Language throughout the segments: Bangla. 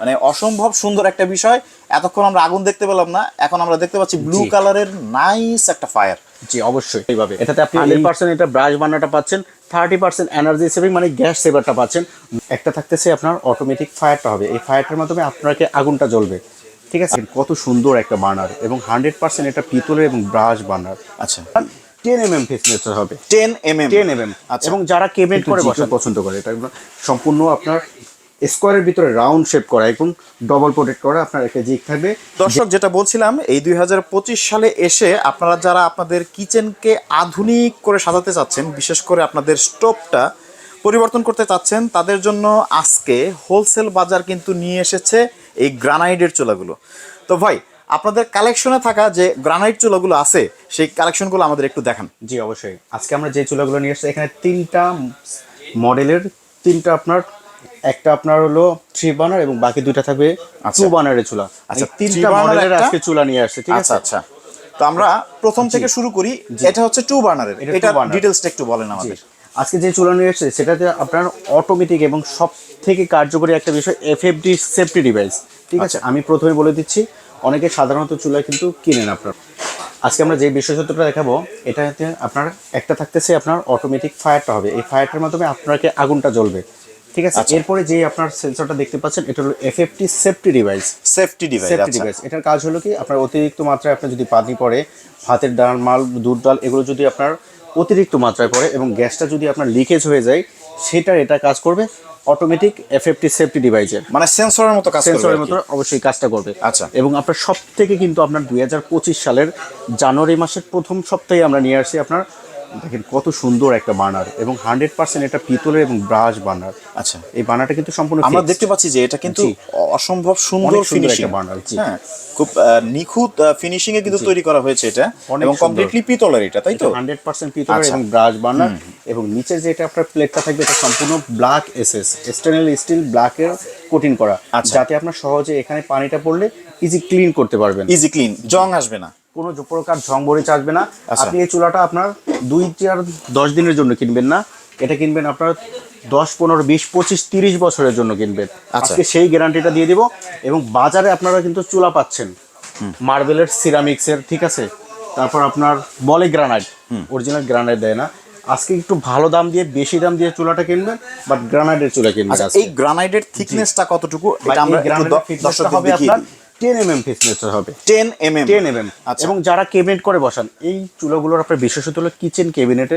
মানে অসম্ভব সুন্দর একটা বিষয়। এতক্ষণ আমরা আগুন দেখতে পেলাম না এখন আমরা দেখতে পাচ্ছি ব্লু। কালারের নাইস একটা ফায়ার জি অবশ্যই। এইভাবে। এটাতে আপনি হান্ড্রেড পার্সেন্ট এটা ব্রাশ বান্নাটা পাচ্ছেন থার্টি পার্সেন্ট এনার্জি সেভিং মানে গ্যাস সেভারটা পাচ্ছেন। একটা থাকতেছে আপনার অটোমেটিক ফায়ারটা হবে। এই ফায়ারটার মাধ্যমে আপনাকে আগুনটা জ্বলবে। ঠিক আছে? কত সুন্দর একটা বার্নার এবং হান্ড্রেড পার্সেন্ট এটা পিতলের এবং ব্রাশ বার্নার আচ্ছা। টেন এম এম হবে। Ten M M ten M M আচ্ছা। এবং যারা কেবিনেট করে বসে পছন্দ করে এটা সম্পূর্ণ আপনার স্কোয়ারের ভিতরে রাউন্ড শেপ করা এবং ডবল প্রোটেক্ট করা আপনার একটা জিক থাকবে। দর্শক যেটা বলছিলাম এই দুই হাজার পঁচিশ সালে এসে আপনারা যারা আপনাদের কিচেনকে আধুনিক করে সাজাতে চাচ্ছেন বিশেষ করে আপনাদের স্টোভটা পরিবর্তন করতে চাচ্ছেন তাদের জন্য আজকে হোলসেল বাজার কিন্তু নিয়ে এসেছে এই গ্রানাইটের চোলাগুলো। তো ভাই আপনাদের কালেকশনে থাকা যে গ্রানাইট চুলাগুলো আছে সেই কালেকশনগুলো আমাদের একটু দেখান। জি অবশ্যই। আজকে আমরা যে চুলাগুলো নিয়ে এসেছি এখানে তিনটা মডেলের তিনটা আপনার একটা আপনার হলো থ্রি বানার এবং বাকি দুইটা থাকবে আচ্ছা। টু বার্নারের চুলা। আচ্ছা, আচ্ছা তিনটা মডেলের আজকে চুলা নিয়ে আসছে ঠিক আচ্ছা আছে? আচ্ছা তো আমরা প্রথম থেকে শুরু করি এটা হচ্ছে টু বার্নারের এটা ডিটেলসটা একটু বলেন। আমাদের। আজকে যে চুলা নিয়ে এসেছে সেটাতে আপনার অটোমেটিক এবং সব থেকে কার্যকরী একটা বিষয় এফএফডি সেফটি ডিভাইস ঠিক আছে? আমি প্রথমে বলে দিচ্ছি অনেকে সাধারণত চুলা কিন্তু কিনেন আপনার। আজকে আমরা যে বিশেষত্বটা দেখাবো এটাতে আপনার একটা থাকতেছে আপনার অটোমেটিক ফায়ারটা হবে। এই ফায়ারটার মাধ্যমে আপনাকে আগুনটা জ্বলবে। ঠিক আছে? এরপরে যে আপনার সেন্সরটা দেখতে পাচ্ছেন এটা হলো FFT safety device safety device safety আচ্ছা। ডিভাইস এটার কাজ হলো কি আপনার অতিরিক্ত মাত্রায় আপনার যদি পানি পড়ে ভাতের ডাল মাল দুধ ডাল এগুলো যদি আপনার অতিরিক্ত মাত্রায় পড়ে এবং গ্যাসটা যদি আপনার লিকেজ হয়ে যায় সেটা এটা কাজ করবে অটোমেটিক এফএফটি সেফটি ডিভাইসের মানে সেন্সরের মতো কাজ সেন্সরের মতো অবশ্যই কাজটা করবে। আচ্ছা। এবং আপনার সব থেকে কিন্তু আপনার দুই হাজার পঁচিশ সালের জানুয়ারি মাসের প্রথম সপ্তাহে আমরা নিয়ে আসছি আপনার দেখেন কত সুন্দর একটা বার্নার এবং হান্ড্রেড পার্সেন্ট এটা পিতলের এবং ব্রাশ বার্নার আচ্ছা। এই বার্নারটা কিন্তু সম্পূর্ণ আমরা দেখতে পাচ্ছি যে এটা কিন্তু অসম্ভব সুন্দর ফিনিশিং একটা burner, হ্যাঁ খুব নিখুঁত ফিনিশিং এ কিন্তু তৈরি করা হয়েছে এটা এবং কমপ্লিটলি পিতলের এটা তাই তো? হান্ড্রেড পার্সেন্ট পিতলের আচ্ছা। এবং ব্রাশ বার্নার এবং নিচের যে এটা আপনার প্লেটটা থাকবে এটা সম্পূর্ণ ব্ল্যাক এসএস স্টেনলেস স্টিল ব্ল্যাকের কোটিং করা। আচ্ছা। যাতে আপনার সহজে এখানে পানিটা পড়লে ইজি ক্লিন করতে পারবেন। ইজি ক্লিন জং আসবে না। কোনো প্রকার ঝং বরিচ আসবে না। আচ্ছা। আপনি এই চুলাটা আপনার দুই চার দশ দিনের জন্য কিনবেন না। এটা কিনবেন আপনার দশ পনেরো বিশ পঁচিশ তিরিশ বছরের জন্য কিনবেন। আচ্ছা। আজকে সেই গ্যারান্টিটা দিয়ে দিব এবং বাজারে আপনারা কিন্তু চুলা পাচ্ছেন। মার্বেলের সিরামিক্সের ঠিক আছে? তারপর আপনার বলে গ্রানাইট অরিজিনাল গ্রানাইট দেয় না। আজকে একটু ভালো দাম দিয়ে বেশি দাম দিয়ে চুলাটা কিনবেন বাট গ্রানাইটের চুলা কিনবেন আচ্ছা। এই গ্রানাইটের থিকনেসটা কতটুকু? এটা আমরা গ্রানাইটের হবে আপনার টেন এম এম ফিটনেসের হবে। 10 এমএম টেন এম আচ্ছা। এবং যারা কেবিনেট করে বসান এই চুলাগুলোর আপনার বিশেষত হলো কিচেন কেবিনেটে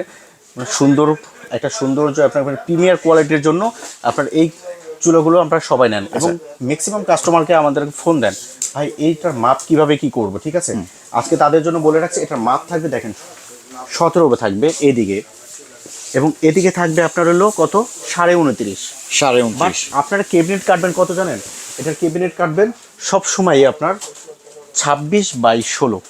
মানে সুন্দর একটা সৌন্দর্য আপনার প্রিমিয়ার কোয়ালিটির জন্য আপনার এই চুলাগুলো আপনারা সবাই নেন এবং ম্যাক্সিমাম কাস্টমারকে আমাদের ফোন দেন ভাই এইটার মাপ কীভাবে কি করব? ঠিক আছে? আজকে তাদের জন্য বলে রাখছি এটার মাপ থাকবে দেখেন সতেরো থাকবে এদিকে। এবং এদিকে থাকবে আপনার হলো কত? সাড়ে উনত্রিশ। সাড়ে উনত্রিশ। আপনারা ক্যাবিনেট কাটবেন কত জানেন? এটার ক্যাবিনেট কাটবেন সব সময় আপনার ছাব্বিশ বাই ষোলো।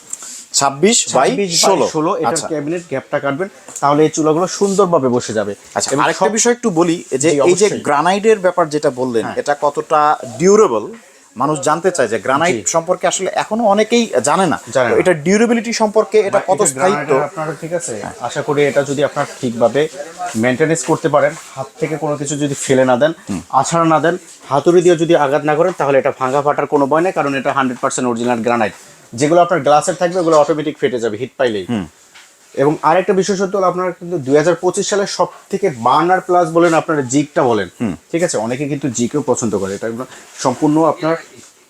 ছাব্বিশ বাই ষোলো। ষোলো এটার আচ্ছা। ক্যাবিনেট গ্যাপটা কাটবেন তাহলে এই চুলাগুলো সুন্দরভাবে বসে যাবে। আচ্ছা আরেকটা সব- বিষয় একটু বলি যে এই যে। হ্যাঁ। গ্রানাইটের ব্যাপার যেটা বললেন এটা কতটা ডিউরেবল মানুষ জানতে চায় যে গ্রানাইট সম্পর্কে আসলে এখনও অনেকেই জানে না। এটা ডিউরেবিলিটি সম্পর্কে এটা কত স্থায়িত্ব আপনারা ঠিক আছে? আশা করি এটা যদি আপনার ঠিকভাবে মেনটেনেন্স করতে পারেন হাত থেকে কোনো কিছু যদি ফেলে না দেন আছাড়া না দেন হাতুড়ি দিয়ে যদি আঘাত না করেন তাহলে এটা ভাঙা ফাটার কোনো ভয় নেই কারণ এটা হান্ড্রেড পার্সেন্ট অরিজিনাল গ্রানাইট যেগুলো আপনার গ্লাসের থাকবে ওগুলো অটোমেটিক ফেটে যাবে হিট পাইলেই। এবং আরেকটা বিশেষত্ব হলো আপনার কিন্তু দুই হাজার পঁচিশ সালের সব থেকে বার্নার প্লাস বলেন আপনার জিকটা বলেন। ঠিক আছে? অনেকে কিন্তু জিকেও পছন্দ করে। এটা সম্পূর্ণ আপনার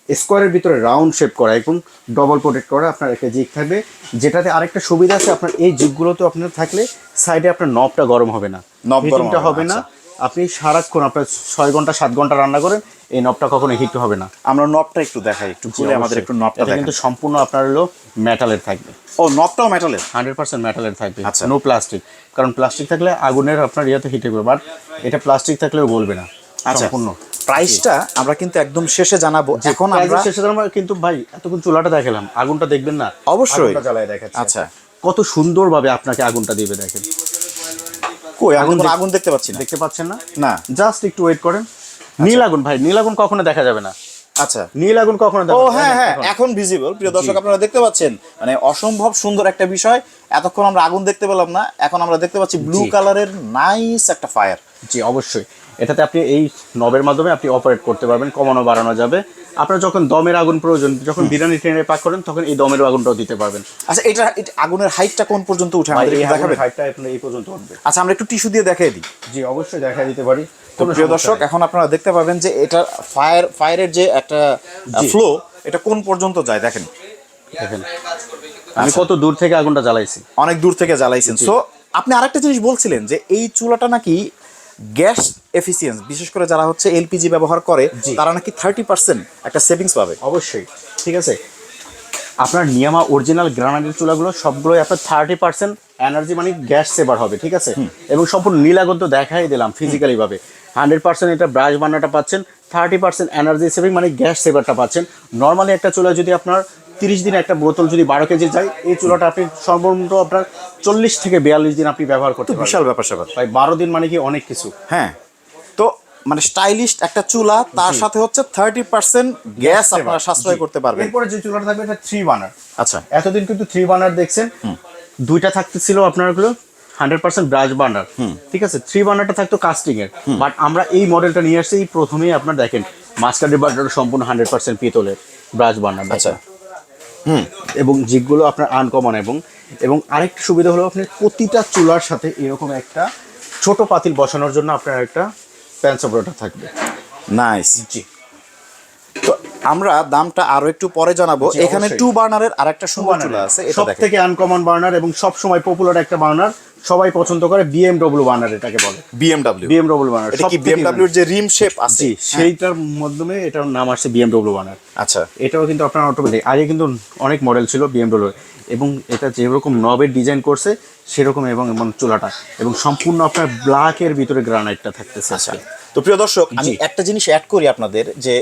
স্কোয়ারের ভিতরে রাউন্ড শেপ করা এবং ডবল প্রোটেক্ট করা আপনার একটা জিক থাকবে। যেটাতে আরেকটা সুবিধা আছে আপনার এই জিগগুলোতে আপনার থাকলে সাইডে আপনার নবটা গরম হবে না। নব হবে না, না। আপনি সারাক্ষণ আপনার ছয় ঘণ্টা সাত ঘণ্টা রান্না করেন এই নবটা কখনো হিট হবে না। আমরা নবটা একটু দেখাই একটু খুলে আমাদের একটু নবটা কিন্তু সম্পূর্ণ আপনার হলো মেটালের থাকবে। ও নবটাও মেটালের হান্ড্রেড পার্সেন্ট মেটালের থাকবে। আচ্ছা। নো প্লাস্টিক কারণ প্লাস্টিক থাকলে আগুনের আপনার ইয়েতে হিটে করবে বাট এটা প্লাস্টিক থাকলেও গলবে না। আচ্ছা। সম্পূর্ণ। প্রাইসটা আমরা কিন্তু একদম শেষে জানাব। এখন আমরা শেষে আমরা কিন্তু ভাই এতক্ষণ চুলাটা দেখালাম আগুনটা দেখবেন না? অবশ্যই। আগুনটা জ্বালায় দেখাচ্ছি আচ্ছা। কত সুন্দরভাবে আপনাকে আগুনটা দিবে দেখেন। কই আগুন আগুন দেখতে পাচ্ছি না। দেখতে পাচ্ছেন না? না। জাস্ট একটু ওয়েট করেন। নীল আগুন ভাই নীল আগুন কখনো দেখা যাবে না। আচ্ছা। নীল আগুন কখনো ও। হ্যাঁ হ্যাঁ এখন। ভিজিবল প্রিয় দর্শক আপনারা দেখতে পাচ্ছেন? মানে অসম্ভব সুন্দর একটা বিষয়। এতক্ষণ আমরা আগুন দেখতে পেলাম না এখন আমরা দেখতে পাচ্ছি ব্লু। কালারের নাইস একটা ফায়ার জি অবশ্যই। এটাতে আপনি এই নবের মাধ্যমে আপনি অপারেট করতে পারবেন কমানো বাড়ানো যাবে। আপনার যখন দমের আগুন প্রয়োজন যখন বিরিয়ানি ট্রেনে পাক করেন তখন এই দমের আগুনটাও দিতে পারবেন। আচ্ছা এটা আগুনের হাইটটা কোন পর্যন্ত উঠে? আমাদের দেখাবেন? হাইটটা আপনার এই পর্যন্ত উঠবে। আচ্ছা আমরা একটু টিস্যু দিয়ে দেখাই দিই। জি অবশ্যই দেখা দিতে পারি। তো প্রিয় দর্শক এখন আপনারা দেখতে পাবেন যে এটা ফায়ার ফায়ারের যে একটা ফ্লো এটা কোন পর্যন্ত যায়? দেখেন। দেখেন আমি কত দূর থেকে আগুনটা জ্বালাইছি। অনেক দূর থেকে জ্বালাইছেন। সো আপনি আরেকটা জিনিস বলছিলেন যে এই চুলাটা নাকি গ্যাস এফিসিয়েন্স বিশেষ করে যারা হচ্ছে এলপিজি ব্যবহার করে তারা নাকি থার্টি পার্সেন্ট একটা সেভিংস পাবে। অবশ্যই ঠিক আছে। আপনার নিয়ামা অরিজিনাল গ্রানাইটের চুলাগুলো সবগুলোই আপনার থার্টি পার্সেন্ট এনার্জি মানে গ্যাস সেভার হবে ঠিক আছে? এবং সম্পূর্ণ নীলাগন্ত দেখাই দিলাম ফিজিক্যালিভাবে হান্ড্রেড পার্সেন্ট এটা ব্রাশ বান্নাটা পাচ্ছেন থার্টি পার্সেন্ট এনার্জি সেভিং মানে গ্যাস সেভারটা পাচ্ছেন। নর্মালি একটা চুলা যদি আপনার তিরিশ দিন একটা বোতল যদি বারো কেজি যায় এই চুলাটা আপনি সর্বনিম্ন আপনার চল্লিশ থেকে বিয়াল্লিশ দিন আপনি ব্যবহার করতে বিশাল ব্যাপার স্যাপার। ভাই বারো দিন মানে কি অনেক কিছু? হ্যাঁ। তো মানে স্টাইলিশ একটা চুলা তার সাথে হচ্ছে থার্টি পার্সেন্ট গ্যাস আপনারা সাশ্রয় করতে পারবেন। এরপরে যে চুলাটা থাকবে এটা থ্রি বার্নার আচ্ছা। এতদিন কিন্তু থ্রি বানার দেখছেন। দুইটা থাকতেছিল আপনারগুলো হান্ড্রেড পার্সেন্ট ব্রাশ বার্নার ঠিক আছে? থ্রি বার্নারটা থাকতো কাস্টিং এর। বাট আমরা এই মডেলটা নিয়ে আসছি এই প্রথমেই আপনার দেখেন মাস্কারি বার্নার সম্পূর্ণ হান্ড্রেড পার্সেন্ট পিতলের ব্রাশ বার্নার আচ্ছা। এবং জিগগুলো আপনার আনকমন এবং এবং আরেকটা সুবিধা হলো আপনার প্রতিটা চুলার সাথে এরকম একটা ছোট পাতিল বসানোর জন্য আপনার একটা প্যান সাপোর্টার থাকবে। নাইস জি। তো আমরা দামটা আরও একটু পরে জানাব। এখানে টু বার্নারের আরেকটা সুন্দর চুলা আছে এটা সব দেখেন। থেকে আনকমন বার্নার এবং সব সময় পপুলার একটা বার্নার সবাই পছন্দ করে বিএমডব্লিউ বার্নার এটাকে বলে। বিএমডব্লিউ বিএমডব্লিউ বার্নার এটা কি বিএমডব্লিউর যে রিম শেপ আছে? সেইটার মাধ্যমে এটার নাম আসছে বিএমডব্লিউ বার্নার আচ্ছা। এটাও কিন্তু আপনার অটোমেটিক আগে কিন্তু অনেক মডেল ছিল বিএমডব্লিউ এবং এটা যেরকম নবের ডিজাইন করছে সেরকম এবং এবং চুলাটা। এবং সম্পূর্ণ আপনার ব্ল্যাকের ভিতরে গ্রানাইটটা থাকতেছে আচ্ছা। তো প্রিয় দর্শক আমি একটা জিনিস অ্যাড করি আপনাদের যে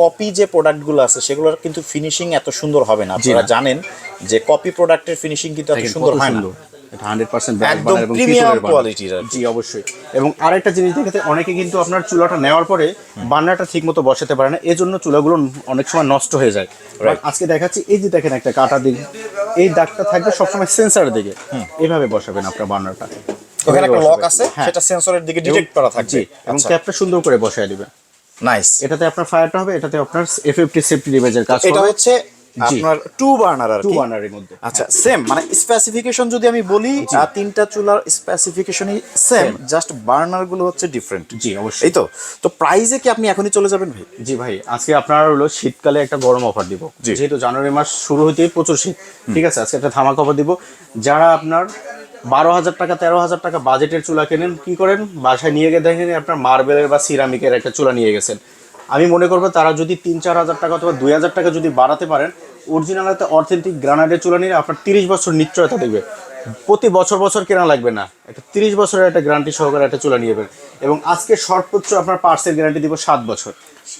কপি যে প্রোডাক্টগুলো আছে সেগুলোর কিন্তু ফিনিশিং এত সুন্দর হবে না। আপনারা জানেন যে কপি প্রোডাক্টের ফিনিশিং কিন্তু এত সুন্দর হয় না। এটা হান্ড্রেড পার্সেন্ট একদম premium quality-র আর কি। জি অবশ্যই। এবং আরেকটা জিনিস দেখাতে অনেকে কিন্তু আপনার চুলাটা নেওয়ার পরে বান্নাটা ঠিক বসাতে পারে না এজন্য চুলাগুলো অনেক সময় নষ্ট হয়ে যায়। আজকে দেখাচ্ছি এই যে দেখেন একটা কাটা দিক এই দাগটা থাকবে সবসময় সেন্সারের দিকে। এইভাবে বসাবেন আপনার বান্নাটা। ওখানে একটা লক আছে হ্যাঁ। সেটা সেন্সরের দিকে ডিটেক্ট করা থাকবে। এবং আচ্ছা। ক্যাপটা সুন্দর করে বসায় দিবেন। নাইস এটাতে আপনার ফায়ারটা হবে এটাতে আপনার এফএফটি সেফটি ডিভাইসের কাজ এটা হচ্ছে। আপনার টু বার্নার আর টু বার্নারের মধ্যে আচ্ছা সেম মানে স্পেসিফিকেশন যদি আমি বলি তিনটা চুলার স্পেসিফিকেশনই সেম জাস্ট বার্নারগুলো হচ্ছে ডিফারেন্ট জি অবশ্যই। এই তো? তো কি আপনি এখনই চলে যাবেন ভাই? জি ভাই আজকে আপনার হলো শীতকালে একটা গরম অফার দিব। যেহেতু জানুয়ারি মাস শুরু হইতেই প্রচুর শীত ঠিক আছে? আজকে একটা ধামাক অফার দিব। যারা আপনার বারো হাজার টাকা তেরো হাজার টাকা বাজেটের চুলা কেনেন কি করেন? বাসায় নিয়ে গিয়ে দেখেন আপনার মার্বেলের বা সিরামিকের একটা চুলা নিয়ে গেছেন। আমি মনে করব তারা যদি তিন চার হাজার টাকা অথবা দুই হাজার টাকা যদি বাড়াতে পারেন অরিজিনাল একটা অথেন্টিক গ্রানাইটের চুলা নিলে আপনার তিরিশ বছর নিশ্চয়তা দেখবে। প্রতি বছর বছর কেনা লাগবে না। একটা তিরিশ বছরের একটা গ্যারান্টি সহকারে একটা চুলা নিয়ে যাবেন এবং আজকে সর্বোচ্চ আপনার পার্সেল গ্যারান্টি দিব সাত বছর।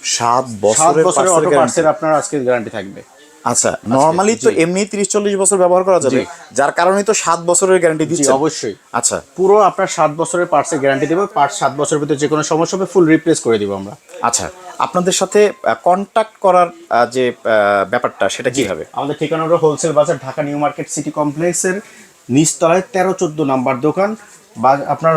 সাত সাত বছরের অটো guarantee। আপনার আজকে গ্যারান্টি থাকবে। আচ্ছা নরমালি তো এমনি তিরিশ চল্লিশ বছর ব্যবহার করা যাবে। যার কারণে তো সাত বছরের গ্যারান্টি দিচ্ছে অবশ্যই। আচ্ছা। পুরো আপনার সাত বছরের পার্টসের গ্যারান্টি দেবো। পার্ট সাত বছরের ভিতরে যে কোনো সমস্যা হবে ফুল রিপ্লেস করে দিব আমরা। আচ্ছা আপনাদের সাথে কন্টাক্ট করার যে ব্যাপারটা সেটা কি হবে আমাদের ঠিকানা হলো হোলসেল বাজার ঢাকা নিউ মার্কেট সিটি কমপ্লেক্সের নিচতলায় তেরো চোদ্দ নাম্বার দোকান। বা আপনার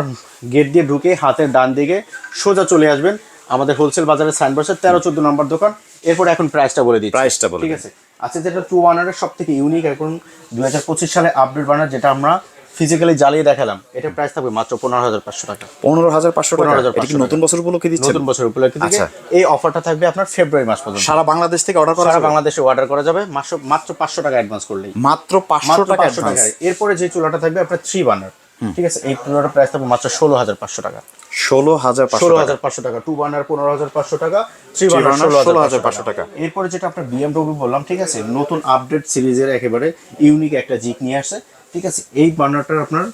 গেট দিয়ে ঢুকে হাতের ডান দিকে সোজা চলে আসবেন। আমাদের হোলসেল বাজারের সাইনবোর্ডের তেরো চোদ্দ নাম্বার দোকান। এরপর এখন প্রাইসটা বলে দিই প্রাইসটা বলে ঠিক। আছে? আচ্ছা যেটা টু ওয়ানারের সব থেকে ইউনিক এখন দু হাজার পঁচিশ সালে আপডেট বানার যেটা আমরা ফিজিক্যালি জ্বালিয়ে দেখালাম এটা প্রাইস থাকবে মাত্র পনেরো হাজার পাঁচশো টাকা। পনেরো হাজার পাঁচশো টাকা। 15,500 এটা কি নতুন বছর উপলক্ষে দিচ্ছেন? নতুন বছর উপলক্ষে আচ্ছা। এই অফারটা থাকবে আপনার ফেব্রুয়ারি মাস পর্যন্ত। সারা বাংলাদেশ থেকে অর্ডার করা সারা বাংলাদেশে অর্ডার করা যাবে। মাত্র মাত্র পাঁচশো টাকা অ্যাডভান্স করলেই। মাত্র পাঁচশো টাকা টাকা অ্যাডভান্স এরপরে যে চুলাটা থাকবে আপনার থ্রি বার্নার ঠিক আছে? এই চুলাটার প্রাইস থাকবে মাত্র ষোলো হাজার পাঁচশো টাকা। ষোলো হাজার পাঁচশো ষোলো হাজার পাঁচশো টাকা। টু বার্নার পনেরো হাজার পাঁচশো টাকা। থ্রি বার্নার ষোলো 16,500 হাজার টাকা। এরপরে যেটা আপনার বিএমডব্লিউ বললাম ঠিক আছে? নতুন আপডেট সিরিজের একেবারে ইউনিক একটা জিক নিয়ে আসছে। ঠিক আছে এই বার্নারটার আপনার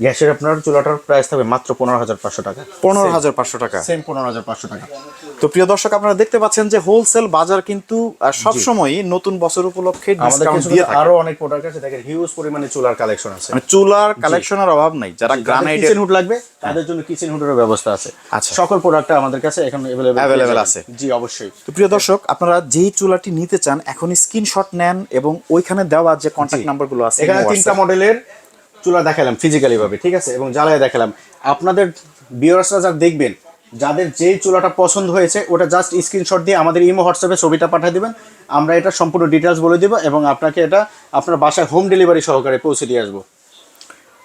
গ্যাসের আপনার চুলাটার প্রাইস থাকবে মাত্র পনেরো হাজার পাঁচশো টাকা পনেরো হাজার পাঁচশো টাকা সেম পনেরো হাজার পাঁচশো টাকা তো প্রিয় দর্শক আপনারা দেখতে পাচ্ছেন যে হোলসেল বাজার কিন্তু সব সময় নতুন বছর উপলক্ষে আমাদের ডিসকাউন্ট কিছু দিয়ে থাকে আরো অনেক প্রোডাক্ট আছে দেখেন হিউজ পরিমাণে চুলার কালেকশন আছে মানে চুলার কালেকশনের অভাব নাই যারা গ্রানাইটের কিচেন হুড লাগবে তাদের জন্য কিচেন হুডের ব্যবস্থা আছে আচ্ছা। সকল প্রোডাক্ট আমাদের কাছে এখন अवेलेबल Available আছে। জি অবশ্যই তো প্রিয় দর্শক আপনারা যেই চুলাটি নিতে চান এখনই স্ক্রিনশট নেন এবং ওইখানে দেওয়া যে কন্ট্যাক্ট নাম্বারগুলো আছে এখানে WhatsApp- তিনটা মডেলের চুলা দেখালাম ফিজিক্যালি ভাবে, ঠিক আছে? এবং জ্বালায় দেখালাম। আপনাদের ভিউয়ার্সরা যা দেখবেন, যাদের যেই চুলাটা পছন্দ হয়েছে, ওটা জাস্ট স্ক্রিনশট দিয়ে আমাদের ইমো, হোয়াটসঅ্যাপে ছবিটা পাঠিয়ে দিবেন। আমরা এটা সম্পূর্ণ ডিটেলস বলে দিব এবং আপনাকে এটা আপনার বাসায় হোম ডেলিভারি সহকারে পৌঁছে দিয়ে আসব।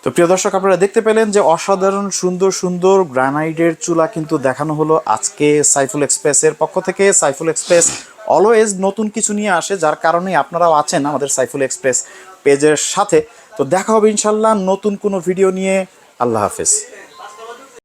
তো প্রিয় দর্শক, আপনারা দেখতে পেলেন যে অসাধারণ, সুন্দর সুন্দর গ্রানাইটের চুলা কিন্তু দেখানো হলো আজকে সাইফুল এক্সপ্রেসের পক্ষ থেকে। সাইফুল এক্সপ্রেস অলওয়েজ নতুন কিছু নিয়ে আসে, যার কারণে আপনারাও আছেন আমাদের সাইফুল এক্সপ্রেস পেজের সাথে। তো দেখা হবে ইনশাল্লাহ নতুন কোনো ভিডিও নিয়ে। আল্লাহ হাফেজ।